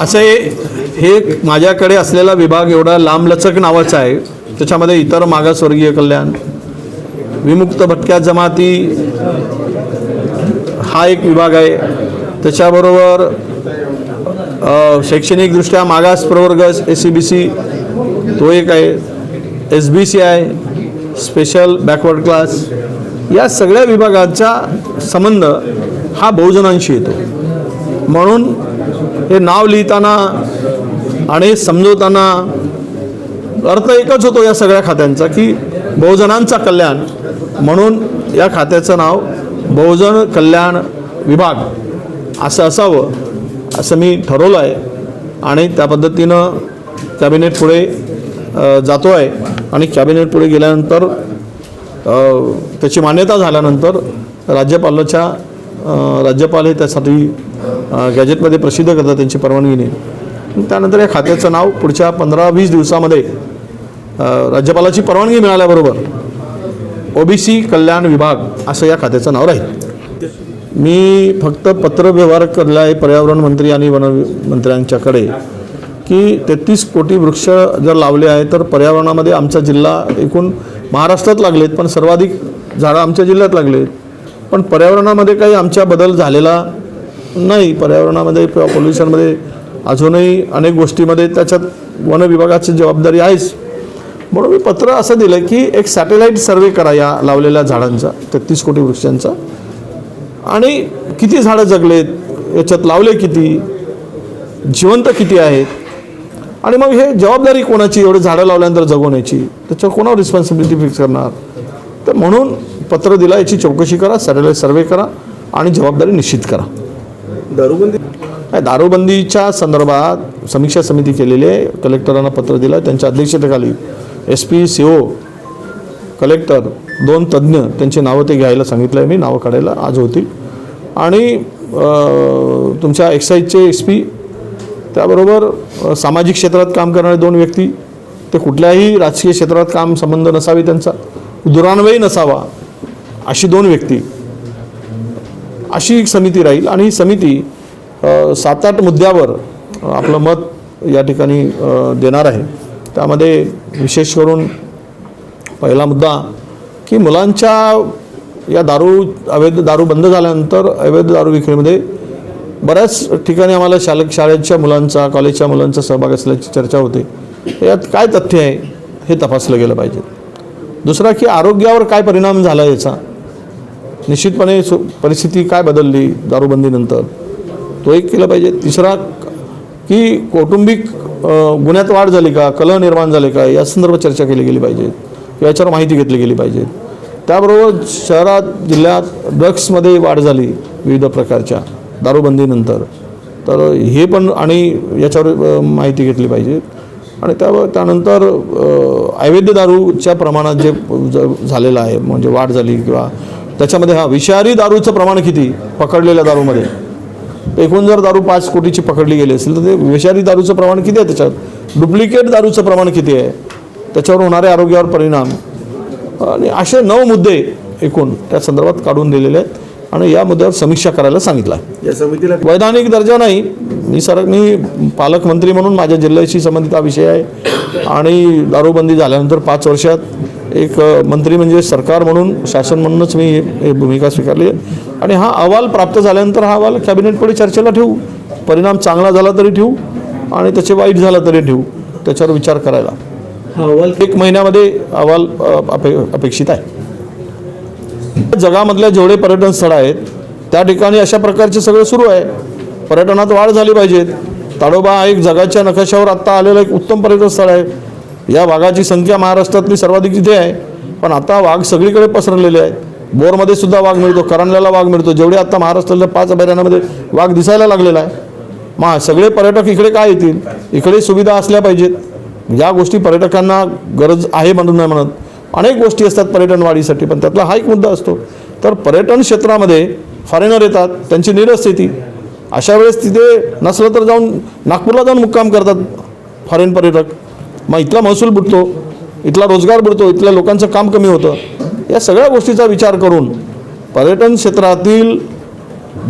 असं हे माझ्याकडे असलेला विभाग एवढा लांबलचक नावाचा आहे. त्याच्यामध्ये इतर मागासवर्गीय कल्याण विमुक्त भटक्या जमाती हा एक विभाग आहे. त्याच्याबरोबर शैक्षणिकदृष्ट्या मागास प्रवर्ग एस सी बी सी तो एक आहे. एस बी सी आहे. स्पेशल बॅकवर्ड क्लास या सगळ्या विभागाचा संबंध हा बहुजनांशी येतो. म्हणून हे नाव लिहिताना आणि समजवताना अर्थ एकच होतो या सगळ्या खात्यांचा की बहुजनांचा कल्याण म्हणून या खात्याचं नाव बहुजन कल्याण विभाग असं असावं असं मी ठरवलं आहे. आणि त्या पद्धतीनं कॅबिनेट पुढे जातो आहे. आणि कॅबिनेट पुढे गेल्यानंतर त्याची मान्यता झाल्यानंतर राज्यपालाच्या राज्यपाल हे त्यासाठी गॅजेटमध्ये प्रसिद्ध करतात त्यांची परवानगीने त्यानंतर या खात्याचं नाव पुढच्या पंधरा वीस दिवसामध्ये राज्यपालाची परवानगी मिळाल्याबरोबर ओबीसी कल्याण विभाग असं या खात्याचं नाव राहील. मी फक्त पत्रव्यवहार केला आहे पर्यावरण मंत्री आणि वन मंत्र्यांच्याकडे की तेहतीस कोटी वृक्ष जर लावले आहे तर पर्यावरणामध्ये आमचा जिल्हा एकूण महाराष्ट्रात लागलेत पण सर्वाधिक झाडं आमच्या जिल्ह्यात लागलेत. पण पर्यावरणामध्ये काही आमच्या बदल झालेला नाही पर्यावरणामध्ये किंवा पोल्युशनमध्ये अजूनही अनेक गोष्टीमध्ये त्याच्यात वन विभागाची जबाबदारी आहेच. म्हणून मी पत्र असं दिलं की एक सॅटेलाईट सर्वे करा या लावलेल्या झाडांचा तेहतीस कोटी वृक्षांचा. आणि किती झाडं जगलेत याच्यात लावले किती जिवंत किती आहेत? आणि मग हे जबाबदारी कोणाची? एवढे झाडं लावल्यानंतर जगवण्याची त्याच्यावर कोणावर रिस्पॉन्सिबिलिटी फिक्स करणार? तर म्हणून पत्र दिला याची चौकशी करा सॅटेलाईट सर्वे करा आणि जबाबदारी निश्चित करा. दारूबंदी? दारूबंदीच्या संदर्भात समीक्षा समिती केलेले आहे. कलेक्टरांना पत्र दिलं त्यांच्या अध्यक्षतेखाली S P C O collector दोन तज्ज्ञ त्यांची नावं ते घ्यायला सांगितलं आहे मी नावं काढायला आज होतील. आणि तुमच्या एक्साईजचे एस पी त्याबरोबर सामाजिक क्षेत्रात काम करणारे दोन व्यक्ती ते कुठल्याही राजकीय क्षेत्रात काम संबंध नसावे त्यांचा. दुरान्वयी नसावा अशी दोन व्यक्ती अशी एक समिती राहील आणि ही समिती सात आठ मुद्द्यावर आपलं मत या ठिकाणी देणार आहे. त्यामध्ये विशेष करून पहिला मुद्दा की मुलांच्या या दारू अवैध दारू बंद झाल्यानंतर अवैध दारू विक्रीमध्ये बऱ्याच ठिकाणी आम्हाला शाले शाळेच्या मुलांचा कॉलेजच्या मुलांचा सहभाग असल्याची चर्चा होते. यात काय तथ्य आहे हे तपासलं गेलं पाहिजे. दुसरा की आरोग्यावर काय परिणाम झाला याचा? निश्चितपणे सु परिस्थिती काय बदलली दारूबंदीनंतर? तो एक केलं पाहिजे. तिसरा की कौटुंबिक गुन्ह्यात वाढ झाली का? कलह निर्माण झाले का? या संदर्भात चर्चा केली गेली पाहिजे. किंवा याच्यावर माहिती घेतली गेली पाहिजे. त्याबरोबर शहरात जिल्ह्यात ड्रग्समध्ये वाढ झाली विविध प्रकारच्या दारूबंदीनंतर. तर हे पण आणि याच्यावर माहिती घेतली पाहिजे. आणि त्या त्यानंतर अ, अवैध दारूच्या प्रमाणात जे झालेलं आहे म्हणजे वाढ झाली किंवा त्याच्यामध्ये हा विषारी दारूचं प्रमाण किती पकडलेल्या दारूमध्ये? एकूण जर दारू पाच कोटीची पकडली गेली असेल तर ते विषारी दारूचं प्रमाण किती आहे त्याच्यात? डुप्लिकेट दारूचं प्रमाण किती आहे? त्याच्यावर होणारे आरोग्यावर परिणाम. आणि असे नऊ मुद्दे एकूण त्या संदर्भात काढून दिलेले आहेत आणि या मुद्द्यावर समीक्षा करायला सांगितलं आहे. या समितीला वैधानिक दर्जा नाही. मी सर मी पालकमंत्री म्हणून माझ्या जिल्ह्याशी संबंधित हा विषय आहे. आणि दारूबंदी झाल्यानंतर पाच वर्षात एक मंत्री म्हणजे सरकार म्हणून शासन म्हणूनच मी हे- भूमिका स्वीकारली आहे. आणि हा अहवाल प्राप्त झाल्यानंतर हा अहवाल कॅबिनेटपुढे चर्चेला ठेवू. परिणाम चांगला झाला तरी ठेवू आणि त्याचे वाईट झाला तरी ठेवू त्याच्यावर विचार करायला. हा अहवाल एक महिन्यामध्ये अहवाल अपे अपेक्षित आहे. जगामधल्या जेवढे पर्यटन स्थळं आहेत त्या ठिकाणी अशा प्रकारचे सगळं सुरू आहे. पर्यटनात वाढ झाली पाहिजे. ताडोबा हा एक जगाच्या नकाशावर आत्ता आलेलं एक उत्तम पर्यटन स्थळ आहे. या वाघाची संख्या महाराष्ट्रातली सर्वाधिक तिथे आहे. पण आता वाघ सगळीकडे पसरलेले आहेत. बोरमध्ये सुद्धा वाघ मिळतो करंजल्याला वाघ मिळतो. जेवढे आता महाराष्ट्रातल्या पाच अभयारण्यामध्ये वाघ दिसायला लागलेला आहे. मग सगळे पर्यटक इकडे काय येतील? इकडे सुविधा असल्या पाहिजेत. या गोष्टी पर्यटकांना गरज आहे म्हणून नाही म्हणत. अनेक गोष्टी असतात पर्यटन वाढीसाठी पण त्यातला हा एक मुद्दा असतो. तर पर्यटन क्षेत्रामध्ये फॉरेनर येतात त्यांची निरस्थिती अशा वेळेस तिथे नसलं तर जाऊन नागपूरला जाऊन मुक्काम करतात फॉरेन पर्यटक. मग इथला महसूल बुडतो इथला रोजगार बुडतो इथल्या लोकांचं काम कमी होतं. या सगळ्या गोष्टीचा विचार करून पर्यटन क्षेत्रातील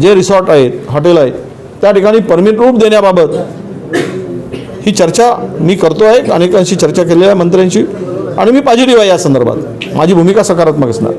जे रिसॉर्ट आहेत हॉटेल आहेत त्या ठिकाणी परमिट रूप देण्याबाबत ही चर्चा मी करतो आहे. अनेकांशी चर्चा केलेल्या आहे मंत्र्यांशी. आणि मी पॉझिटिव्ह आहे या संदर्भात. माझी भूमिका सकारात्मक असणार.